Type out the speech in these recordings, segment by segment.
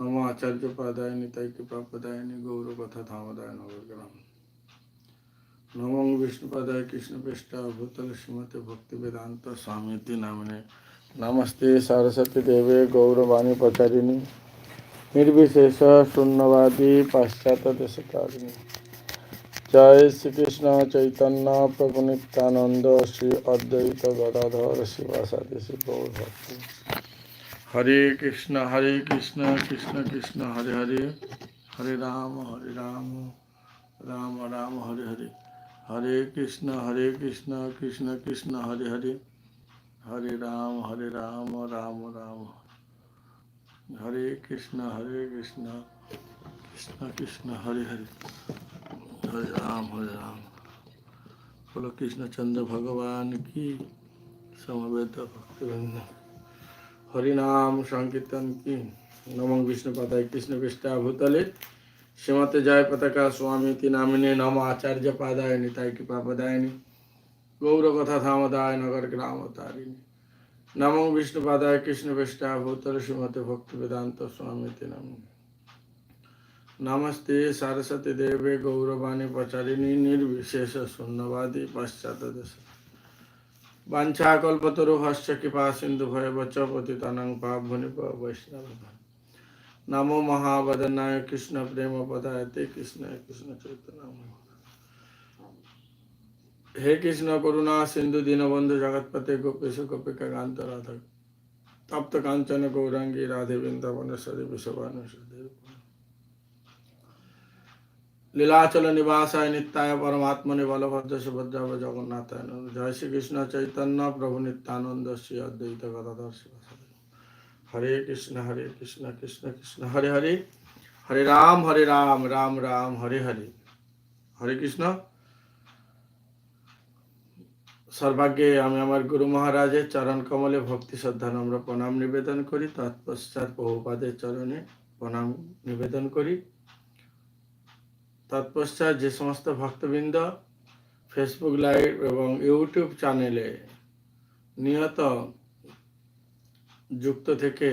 নম আচার্য পাদায় নিতাই কৃপা পদায়নি গৌর কথা ধামদায় নবগ্রাম নমং বিষ্ণুপদায় কৃষ্ণ পৃষ্ঠা ভূতল শ্রীমতে ভক্তি বেদান্ত স্বামীতি নামনে নমস্তে সরস্বতী দেবে গৌরবাণী প্রচারিণী নির্বিশেষ শূন্যবাদী পাশ্চাত্য দেশকারিণী জয় শ্রীকৃষ্ণ চৈতন্য প্রভু নিত্যানন্দ শ্রী অদ্বৈত গদাধর শিবাসাদি শ্রী গৌর ভক্তি হরে কৃষ্ণ হরে কৃষ্ণ কৃষ্ণ কৃষ্ণ হরে হরে হরে রাম হরে রাম রাম রাম হরে হরে হরে কৃষ্ণ হরে কৃষ্ণ কৃষ্ণ কৃষ্ণ হরে হরে হরে রাম হরে রাম রাম রাম হরে কৃষ্ণ হরে কৃষ্ণ কৃষ্ণ কৃষ্ণ হরে হরে হরে রাম হরে রাম বলো কৃষ্ণচন্দ্র ভগবান কি সমবেত ভক্তবৃন্দ হরিনাম সংকীর্তন কি? নমং বিষ্ণু পাতায় কৃষ্ণ পৃষ্ঠা ভূতলে শ্রীমতে জয় পতাকা স্বামী নামিনে নম আচার্য পাদায় নিতাই কৃপা পদায়নি। গৌর কথা ধামদায় নগর গ্রাম তারিণী। নমং বিষ্ণু পাদায় কৃষ্ণ পৃষ্ঠা ভূতলে শ্রীমতে ভক্তি বেদান্ত স্বামী নামিনে। নমস্তে সরস্বতী দেবে গৌরবাণী প্রচারিণী নির্বিশেষ শূন্যবাদী পশ্চাৎ দেশ। বাঞ্ছাকল্পতরু হস্য কৃপা সিন্ধু ভয় বচ পতিতানং পাবনি বৈষ্ণব নমো মহাবদনায় কৃষ্ণ প্রেম পদায়তে কৃষ্ণ কৃষ্ণ চৈতন্য হে কৃষ্ণ করুণা সিন্ধু দীনবন্ধু জগৎপতে গোপেশ গোপিকা কান্ত রাধা তপ্ত কাঞ্চন গৌরাঙ্গী রাধে বৃন্দাবনেশ্বরী বিশ্ববানুষদেব লীলাচল নিবাসায় নিত্যায় পরমাত্মনে বলভদ্র সুভদ্রা জগন্নাথায় নমঃ। জয় শ্রীকৃষ্ণ চৈতন্য প্রভু নিত্যানন্দ শ্রী অদ্বৈত গদাধর হরে কৃষ্ণ হরে কৃষ্ণ কৃষ্ণ কৃষ্ণ, হরে হরে। হরে রাম হরে রাম রাম রাম, হরে হরে। হরে কৃষ্ণ। সর্বাগ্যে আমি আমার গুরু মহারাজের চরণ কমলে ভক্তি শ্রদ্ধা নম্র প্রণাম নিবেদন করি। তৎপশ্চাৎ বহুপাদের চরণে প্রণাম নিবেদন করি। তৎপশ্চাৎ যে সমস্ত ভক্তবৃন্দ ফেসবুক লাইভ এবং ইউটিউব চ্যানেলে নিয়ত যুক্ত থেকে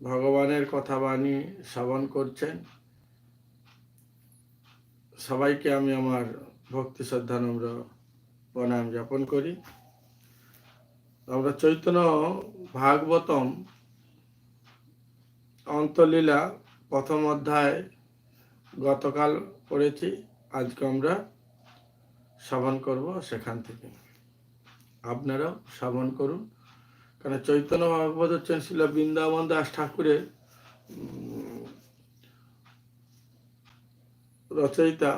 ভগবানের কথাবাণী শ্রবণ করছেন। সবাইকে আমি আমার ভক্তি শ্রদ্ধা নম্র প্রণাম জ্ঞাপন করি। আমরা চৈতন্য ভাগবতম অন্তলীলা প্রথম অধ্যায় গতকাল পড়েছি, আজকে আমরা শ্রবণ করব সেখান থেকে। আপনারাও শ্রবণ করুন। কারণ চৈতন্য ভাগবত হচ্ছেন শিল বৃন্দাবন দাস ঠাকুরের রচয়িতা,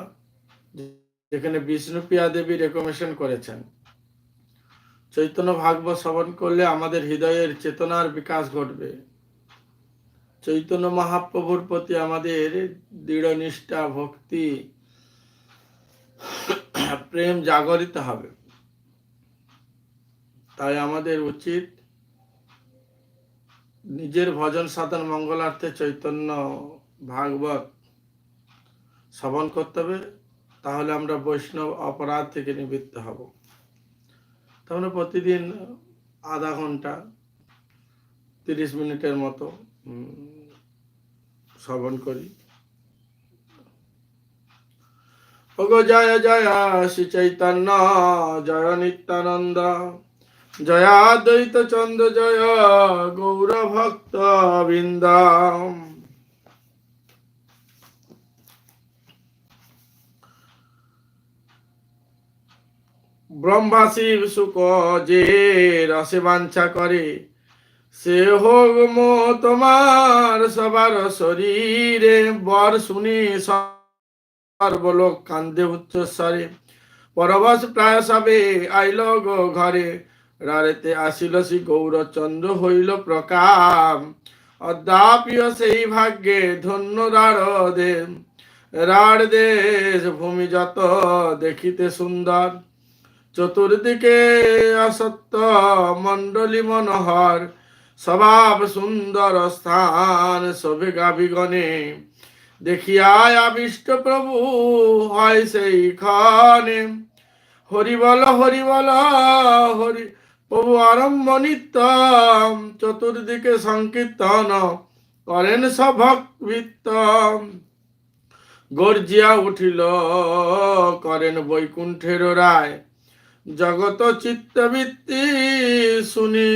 যেখানে বিষ্ণুপ্রিয়া দেবী রেকমেশন করেছেন। চৈতন্য ভাগবত শ্রবণ করলে আমাদের হৃদয়ের চেতনার বিকাশ ঘটবে। চৈতন্য মহাপ্রভুর প্রতি আমাদের দৃঢ় নিষ্ঠা, ভক্তি, প্রেম জাগরিত হবে। তাই আমাদের উচিত নিজের ভজন সাধন মঙ্গলার্থে চৈতন্য ভাগবত শ্রবণ করতে হবে, তাহলে আমরা বৈষ্ণব অপরাধ থেকে নিবৃত্ত হব। তাহলে প্রতিদিন আধা ঘণ্টা, তিরিশ মিনিটের মতো শ্রবণ করি। ওগো জয় জয় শ্রী চৈতন্য, জয় নিত্যানন্দ জয়াদ্বৈত চন্দ্র, জয় গৌর ভক্ত বৃন্দ। ব্রহ্মাসী সুখ যে রসে বাঞ্ছা করে সে হোক মো তোমার সবার শরীরে। বর শুনি সর্বলোক কান্দে উচ্চস্বরে। পরবশ প্রায় সবে আইল গো ঘরে। রারেতে আসিল শ্রী গৌরচন্দ্র, হইল প্রকাম। অদ্যাপিও সেই ভাগ্যে ধন্য রাড় দে রাড় দেশ ভূমি যত দেখিতে সুন্দর। চতুর্দিকে অসত্য মণ্ডলী মনোহর। স্বভাব সুন্দর স্থান সবে গাভিগণে দেখিয়ায় আবিষ্ট প্রভু হয় সেই খানে হরি বল হরি প্রভু আরম্ভ নিত্যম চতুর্দিকে সংকীর্তন করেন সভক বৃত্ত গর্জিয়া উঠিল, করেন বৈকুণ্ঠের রায়। জগত চিত্তবৃত্তি শুনি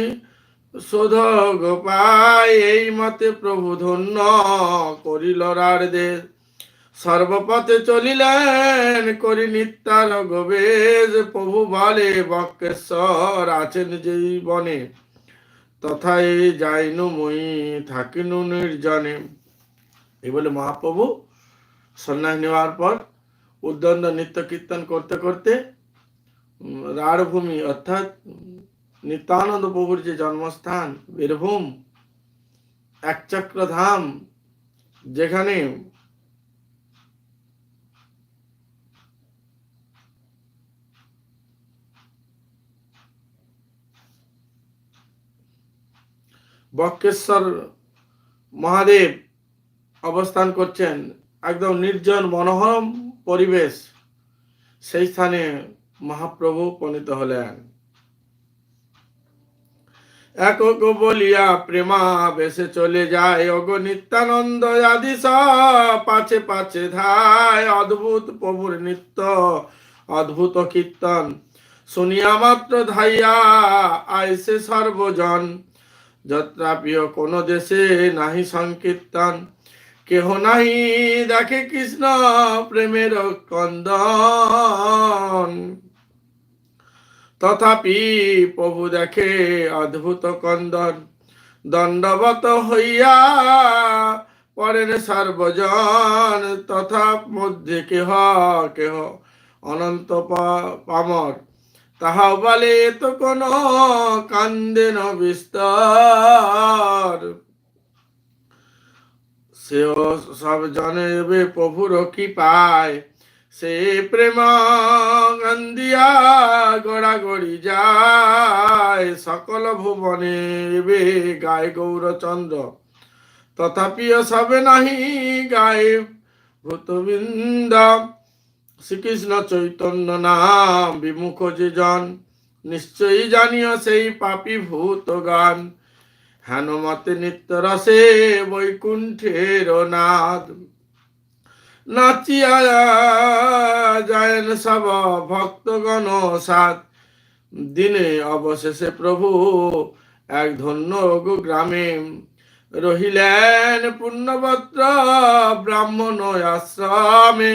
শোধ গোপায় এই মতে প্রভু ধন্য করিল সর্বপথে চলিলেন করি নিত্যার গোবেজ প্রভু বলে বক্রেশ্বর আছেন যেই বনে তথায় যাইনু মই থাকিনু নির্জনে। এই বলে মহাপ্রভু সন্ন্যাস নেওয়ার পর উদ্দণ্ড নিত্য কীর্তন করতে করতে উম, রাঢ়ভূমি অর্থাৎ নিত্যানন্দ প্রভুর যে জন্মস্থান, বীরভূম একচক্র ধাম যেখানে বক্রেশ্বর মহাদেব অবস্থান করছেন। একদম নির্জন মনোরম পরিবেশ, সেই স্থানে মহাপ্রভু উপনীত হলেন। একক বলিয়া প্রেমা বেশে চলে যায়। অগ নিত্যানন্দ আদি পাছে পাছে ধায়। অদ্ভুত প্রভুর নিত্য, অদ্ভুত কীর্তন। শুনিয়া মাত্র ধাইয়া আইসে সর্বজন। যত্রাপ্রিয় কোন দেশে নাহি সংকীর্তন। কেহ নাহি দেখে কৃষ্ণ প্রেমের কন্দন তথাপি প্রভু দেখে অদ্ভুত কন্দন দণ্ডবত হইয়া পড়েন সর্বজন, তথা মধ্যে কেহ কেহ অনন্ত পামর। তাহা বলে তো কোন কান্দেন বিস্তর। সেও সব জনেবে প্রভুর কি পায় সে প্রেম গন্দিয়া গড়াগড়ি যায় সকল ভুবনে বে গায় গৌরচন্দ্র। তথাপিও সবে নাহি গায়ে ভূতবৃন্দ। শ্রীকৃষ্ণ চৈতন্য নাম বিমুখ যে জন, নিশ্চয়ই জানিও সেই পাপি ভূত গান। হেন মতে নিত্য রসে বৈকুণ্ঠের নাদ। নাচিয়া যায়ন সব ভক্তগণ সাত দিনে অবশেষে প্রভু এক ধন্য গ্রামে রহিলেন পুণ্যবত্র ব্রাহ্মণ আশ্রমে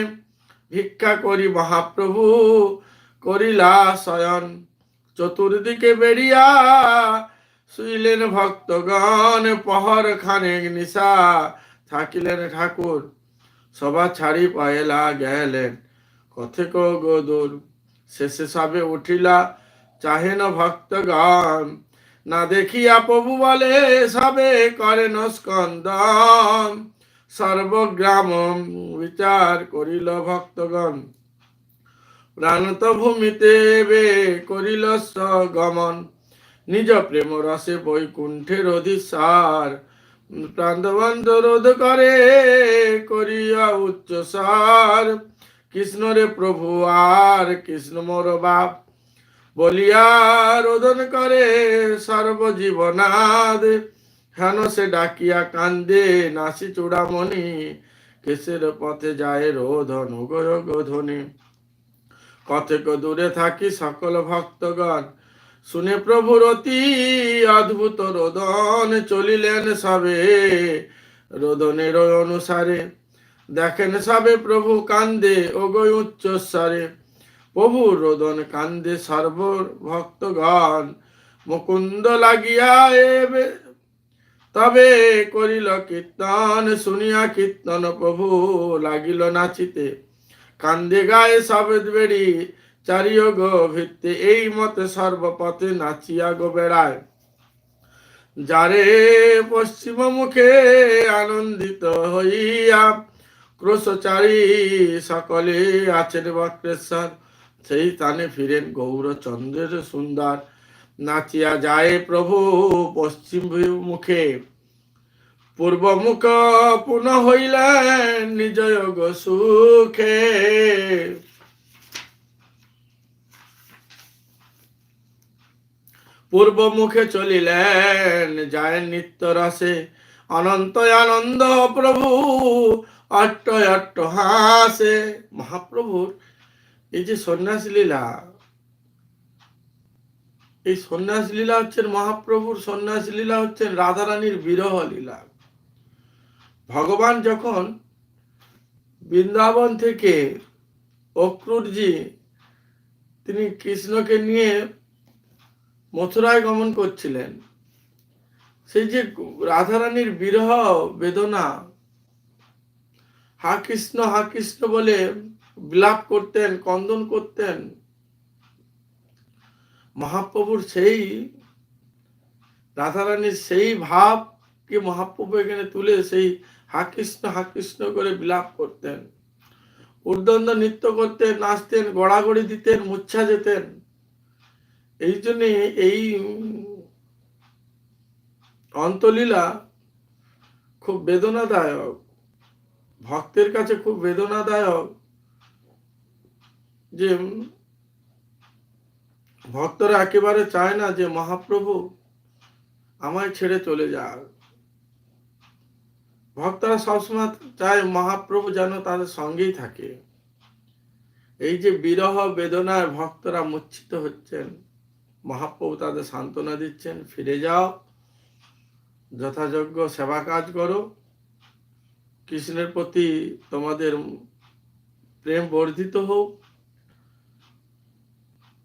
ভিক্ষা করি মহাপ্রভু করিলা শয়ন চতুর্দিকে বেরিয়া শুইলেন ভক্তগণ পহর খানেক নিশা থাকিলেন ঠাকুর সভা ছাড়ি পায়লা গেলেন কথেক গোদুর শেষে সবে উঠিলা চাহেন ভক্তগণ না দেখিয়া প্রভু বলে, সবে করেন স্কন্দন। সর্বগ্রাম বিচার করিল ভক্তগণ। প্রাণত ভূমিতে বে করিল গমন নিজ প্রেম রসে বৈকুণ্ঠের অধিসার। প্রান্তবন্ধ রোধ করে, করিয়া উচ্চসার কৃষ্ণরে প্রভু, আর কৃষ্ণ মোর বাপ। বলিয়া রোদন করে সর্বজীবনাদ। হেন সে ডাকিয়া কান্দে, নাসি চূড়ামণি। কেশের পথে যায় রোধন ধ্বনি কতক দূরে থাকি সকল ভক্তগণ। শুনে প্রভুর অতি অদ্ভুত রোদন চলিলেন সবে। রোদনের অনুসারে দেখেন সবে প্রভু কান্দে ওগো উচ্চস্বরে। প্রভু রোদন কান্দে সর্ব ভক্তগণ মুকুন্দ লাগিয়া এবে তবে করিল কীর্তন, শুনিয়া কীর্তন প্রভু লাগিল নাচিতে। কান্দে গায়ে সবেদ বেড়ি চারিও গো ভিত্তে এই মতে সর্বপথে নাচিয়া গো বেড়ায়। যারে পশ্চিম মুখে আনন্দিত হইয়া ক্রোশচারী সকলে আছেন বক্রেশ্বর, সেই স্থানে ফিরেন গৌরচন্দ্রের সুন্দর। নাচিয়া যায় প্রভু পশ্চিম মুখে। পূর্ব মুখ পুনঃ হইলেন নিজ সুখে। পূর্ব মুখে চলিলেন, যায় নিত্য রসে অনন্ত আনন্দ প্রভু, অট্ট অট্ট হাসে। মহাপ্রভুর এই যে সন্ন্যাস লীলা, এই সন্ন্যাস লীলা হচ্ছেন মহাপ্রভুর, সন্ন্যাস লীলা হচ্ছেন রাধারানীর বিরহ লীলা। ভগবান যখন বৃন্দাবন থেকে অক্রুরজি, তিনি কৃষ্ণকে নিয়ে মথুরায় গমন করছিলেন। সেই যে রাধারানীর বিরহ বেদনা, হা কৃষ্ণ হা কৃষ্ণ বলে বিলাপ করতেন, কন্দন করতেন, মহাপ্রভুর সেই, রাধারানীর সেই ভাবকে মহাপ্রভু এখানে তুলে সেই হা কৃষ্ণ হা কৃষ্ণ করে বিলাপ করতেন। উর্দন্দ নৃত্য করতেন, নাচতেন, গড়াগড়ি দিতেন, মুচ্ছা যেতেন। এই জন্য এই অন্তলীলা খুব বেদনাদায়ক। ভক্তের কাছে খুব বেদনাদায়ক যে ভক্তরা একেবারে চায় না যে, মহাপ্রভু, আমায় ছেড়ে চলে যাক ভক্তরা সবসময় চায়, মহাপ্রভু যেন তাদের সঙ্গেই থাকে। এই যে বিরহ বেদনায় ভক্তরা মূর্ছিত হচ্ছেন মহাপ্রভু তাদের সান্ত্বনা দিচ্ছেন, ফিরে যাও, যথাযোগ্য সেবা কাজ করো। কৃষ্ণের প্রতি তোমাদের প্রেম বর্ধিত হোক।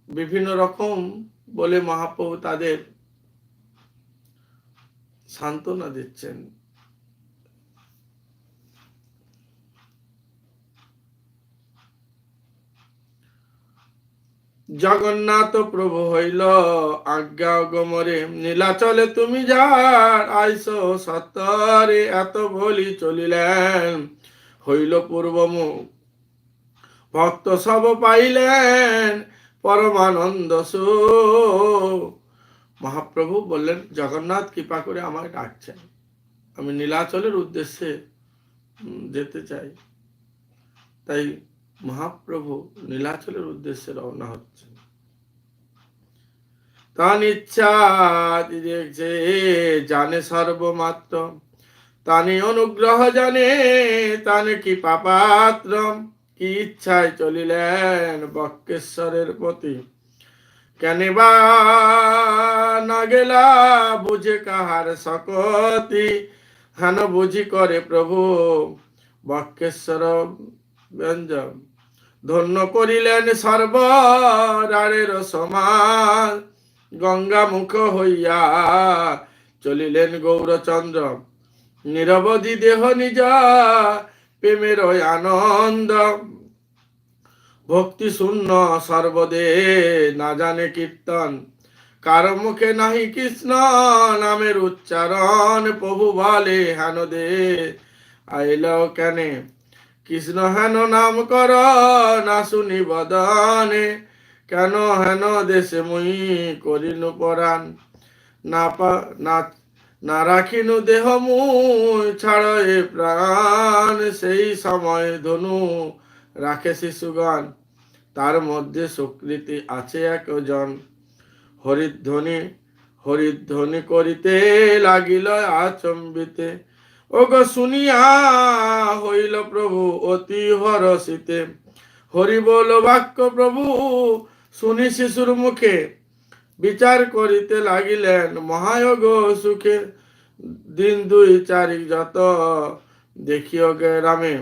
বিভিন্ন রকম বলে মহাপ্রভু তাদের সান্ত্বনা দিচ্ছেন। জগন্নাথ প্রভু হইল আজ্ঞা গমরে। নীলাচলে তুমি যার আইস সত্তরে, এত বলি চলিলেন, হইল পূর্বমুখ ভক্ত সব পাইলেন পরমানন্দ সু মহাপ্রভু বললেন, জগন্নাথ কৃপা করে আমায় ডাকছেন। আমি নীলাচলের উদ্দেশ্যে যেতে চাই। তাই মহাপ্রভু নীলাচলের উদ্দেশ্যে রওনা হচ্ছে তান ইচ্ছা দেখছে জানে সর্বমাত্র তানি অনুগ্রহ জানে, তানে কি পাপাত্র কি ইচ্ছায় চলিলেন বক্কেশ্বরের প্রতি। কেন বা না গেলা বুঝে কাহার সকতি হেন বুঝি করে প্রভু বক্কেশ্বর ব্যঞ্জন ধন্য করিলেন সর্বরারের সমান গঙ্গা মুখ হইয়া চলিলেন গৌরচন্দ্র। নিরবধি দেহ নিজ প্রেমের আনন্দ। ভক্তি শূন্য সর্বদে না জানে কীর্তন। কার মুখে নাহি কৃষ্ণ নামের উচ্চারণ? প্রভু বলে হেন দে। আইল কেনে? কৃষ্ণ হেন নাম কর, না শুনি বদনে। কেন হেন দেশে মুই করিনু পরাণ? না পা, না রাখিনু দেহ মুই, ছাড় এ প্রাণ। সেই সময় ধনু রাখে শিশুগণ। তার মধ্যে সুকৃতি আছে একজন। হরিধ্বনি হরিধ্বনি করিতে লাগিল আচম্বিতে। ওগো শুনিয়া হইল প্রভু অতি হরসিতে হরি বল বাক্য প্রভু, শুনি শিশুর মুখে। বিচার করিতে লাগিলেন মহায়োগ সুখে। দিন দুই চারি যত দেখিও গে রামে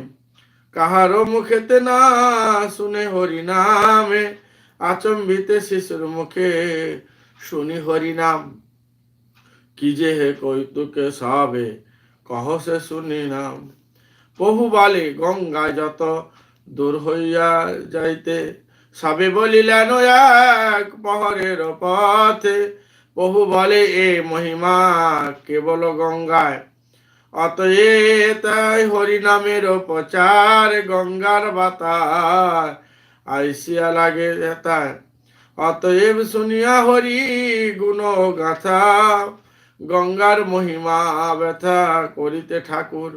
কাহারো মুখেতে না শুনে হরি নামে। আচম্বিতে শিশুর মুখে শুনি হরি নাম। কি যে হে কৈতুকে সবে। কহ সে শুনি নাম। প্রভু বলে গঙ্গা যত দূর হইয়া যাইতে সবে বলিলেন এক পহরের পথে প্রভু বলে এ মহিমা কেবল গঙ্গায়। অতএ তাই হরিনামের প্রচার গঙ্গার বাতার আইসিয়া লাগে তাই অতএব শুনিয়া হরি গুণ গাথা গঙ্গার মহিমা ব্যথা করিতে ঠাকুর।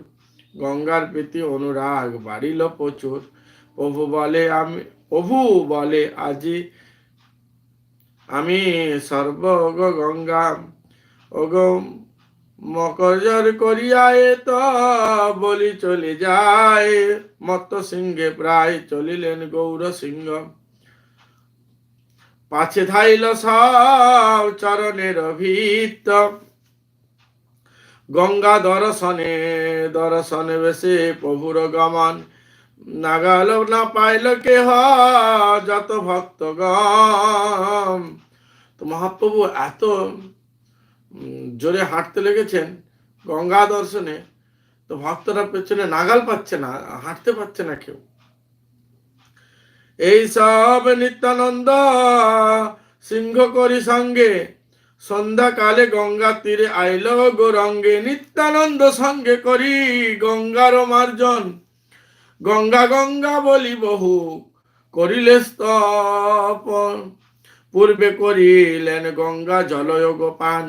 গঙ্গার প্রীতি অনুরাগ বাড়িল প্রচুর। প্রভু বলে আমি, প্রভু বলে আজি আমি সর্বগ গঙ্গা। ওগম মকরজর করিয়ায় তো বলি চলে যায়। মত্ত সিংহে প্রায় চলিলেন গৌর সিংহ। পাছে ধাইল সব চরণের ভিত্ত গঙ্গা দর্শনে দর্শনে বেশে প্রভুর গমন। নাগাল না পাইল কেহ, যত ভক্তগণ। তো মহাপ্রভু এত জোরে হাঁটতে লেগেছেন গঙ্গা দর্শনে তো ভক্তরা পেছনে নাগাল পাচ্ছে না, হাঁটতে পারছে না কেউ। এই সব নিত্যানন্দ সিংহ করি সঙ্গে সন্ধ্যাকালে গঙ্গা তীরে আইল গৌরঙ্গে নিত্যানন্দ সঙ্গে করি গঙ্গার মার্জন। গঙ্গা গঙ্গা বলি বহু, করিলে স্তপন। পূর্বে করিলেন গঙ্গা জলয়োগ পান,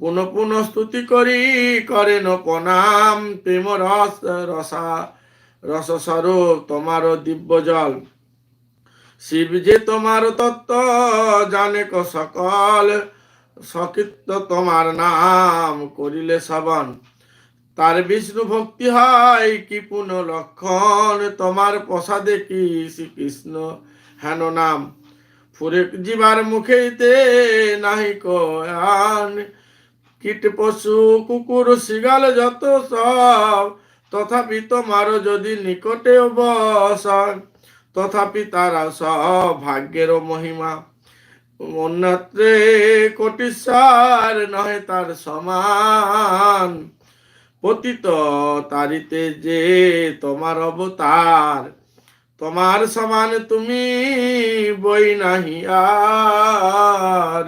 পুন পুন স্তুতি করি করেন প্রণাম, প্রেম রস, রসা, রস স্বরূপ তোমার দিব্য জল। শিব যে তোমার তত্ত্ব, জানে সকল। সকৃত তোমার নাম করিলে শ্রবণ। তার বিষ্ণু ভক্তি হয় কি পুন লক্ষণ তোমার প্রসাদে কি শ্রীকৃষ্ণ হেন নাম? ফুরে জীবার মুখেতে নাহি কয়ান। কীট পশু, কুকুর, শিগাল যত সব, তথাপি তোমার যদি নিকটে বসন, তথাপি তারা সব ভাগ্যের মহিমা। অন্যত্রে কোটিসার নহে তার সমান। পতিত তারিতে যে তোমার অবতার, তোমার সমান তুমি বই নাহি আর।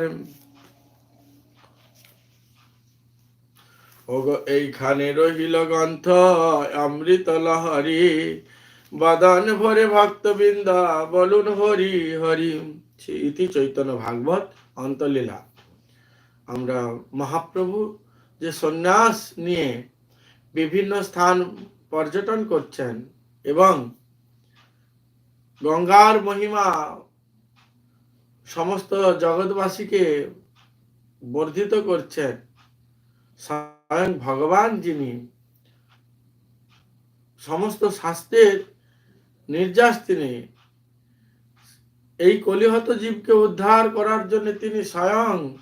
এইখানে রহিল গ্রন্থ অমৃত লহরি। বদন ভরে ভক্তবৃন্দা, বলুন হরি হরি। ইতি চৈতন্য ভাগবত অন্তলীলা। আমরা মহাপ্রভু যে সন্ন্যাস নিয়ে বিভিন্ন স্থান পর্যটন করছেন এবং গঙ্গার মহিমা সমস্ত জগৎবাসীকে বর্ধিত করছেন স্বয়ং ভগবান যিনি। সমস্ত শাস্ত্রের নির্যাস তিনি এই কলিহত জীবকে উদ্ধার করার জন্য তিনি স্বয়ং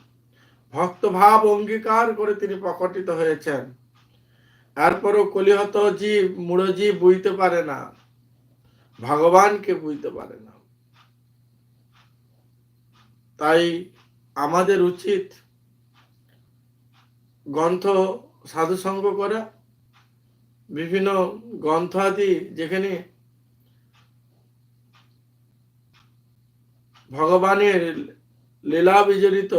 ভক্তভাব অঙ্গীকার করে তিনি প্রকটিত হয়েছেন। এরপরও কলিহত জীব, মূঢ় জীব বুঝতে পারে না। ভগবানকে বুঝতে পারে না। তাই আমাদের উচিত গ্রন্থ, সাধুসঙ্গ করা বিভিন্ন গ্রন্থ আদি যেখানে ভগবানের লীলা বিজড়িত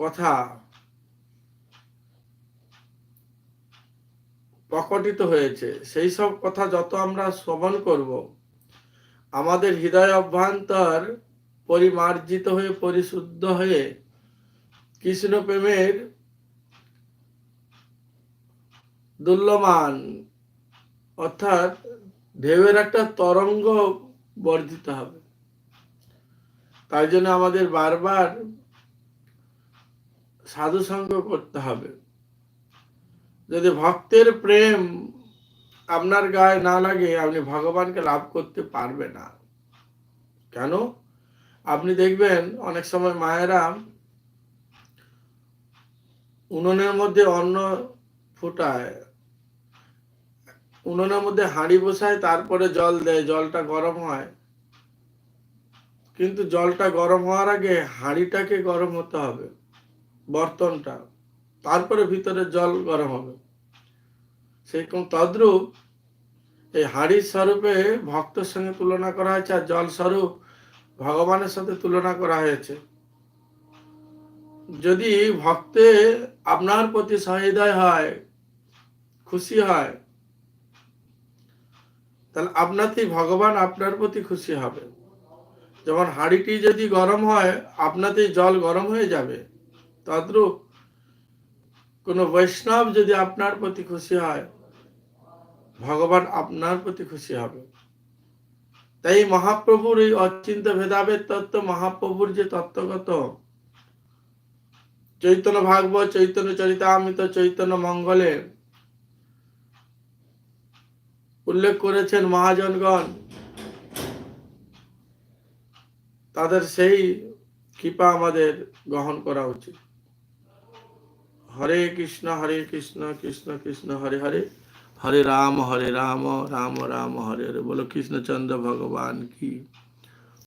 কথা প্রকটিত হয়েছে। সেই সব কথা যত আমরা শ্রবণ করব, আমাদের হৃদয় অভ্যন্তর পরিমার্জিত হয়ে, পরিশুদ্ধ হয়ে কৃষ্ণ প্রেমের দুল্যমান অর্থাৎ ঢেউয়ের একটা তরঙ্গ বর্ধিত হবে। তাই জন্য আমাদের বারবার সাধু সঙ্গ করতে হবে। যদি ভক্তের প্রেম আপনার গায়ে না লাগে, আপনি ভগবানকে লাভ করতে পারবে না। কেন? আপনি দেখবেন অনেক সময় মায়েরা উনুনের মধ্যে অন্ন ফুটায়, উনুনের মধ্যে হাঁড়ি বসায়, তারপরে জল দেয়, জলটা গরম হয়। কিন্তু জলটা গরম হওয়ার আগে হাঁড়িটাকে গরম হতে হবে, বর্তনটা। তারপরে ভিতরে জল গরম হবে। সেরকম তদ্রূপ এই হাড়ির স্বরূপে ভক্তের সঙ্গে তুলনা করা হয়েছে আর জল স্বরূপ ভগবানের সাথে তুলনা করা হয়েছে। যদি ভক্তে আপনার প্রতি সহৃদয় হয়, খুশি হয়, তাহলে আপনাতেই ভগবান আপনার প্রতি খুশি হবে। যেমন হাঁড়িটি যদি গরম হয়, আপনাতেই জল গরম হয়ে যাবে। তদ্রূপ কোনো বৈষ্ণব যদি আপনার প্রতি খুশি হয়, ভগবান আপনার প্রতি খুশি হবে। তাই মহাপ্রভুর এই অচিন্ত ভেদাভেদ তত্ত্ব, মহাপ্রভুর যে তত্ত্বগত চৈতন্য ভাগবত, চৈতন্য চরিতামৃত, চৈতন্য মঙ্গলে উল্লেখ করেছেন মহাজনগণ তাদের সেই কৃপা আমাদের গ্রহণ করা উচিত। হরে কৃষ্ণ হরে কৃষ্ণ কৃষ্ণ কৃষ্ণ, হরে হরে। হরে রাম হরে রাম রাম রাম, হরে হরে। বলো কৃষ্ণচন্দ্র ভগবান কি?